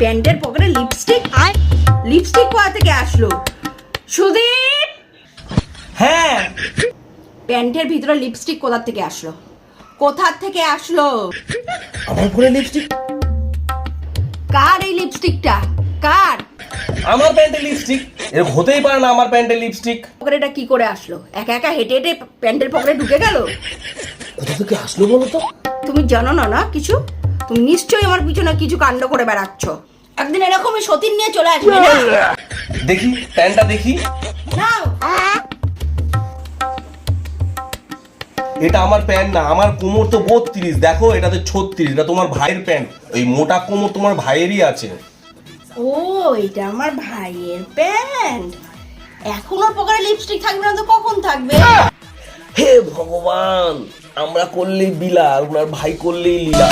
প্যান্টের পকেটে লিপস্টিক আর লিপস্টিক কোথা থেকে আসলো? সুদীপ! হ্যাঁ। প্যান্টের ভিতরে লিপস্টিক কোথা থেকে আসলো? কোথা থেকে আসলো? আমার পরে লিপস্টিক কার এই লিপস্টিকটা কার? আমার প্যান্টে লিপস্টিক এরকম হতেই পারে না আমার প্যান্টে লিপস্টিক পকেটেটা কি করে আসলো? একা একা হেঁটে হেঁটে প্যান্টের পকেটে ঢুকে গেল? কোথা থেকে আসলো বলো তো? তুমি জানো না না কিছু? তুমি নিশ্চয়ই আমার পিছনে কিছু কাণ্ড করে বেড়াচ্ছ। একদিন এরকমই সতীন নিয়ে চলে আসবে না? দেখি প্যান্টটা দেখি। নাও। এটা আমার প্যান্ট না আমার কোমর তো বত্রিশ দেখো এটা তো ছত্রিশ এটা তোমার ভাইয়ের প্যান্ট। ওই মোটা কোমর তোমার ভাইয়েরই আছে। ও এটা আমার ভাইয়ের প্যান্ট। এখন ওর পকেটে লিপস্টিক থাকবে না তো কখন থাকবে? হে ভগবান আমরা করলেই বিলা আর ওনার ভাই করলেই লীলা।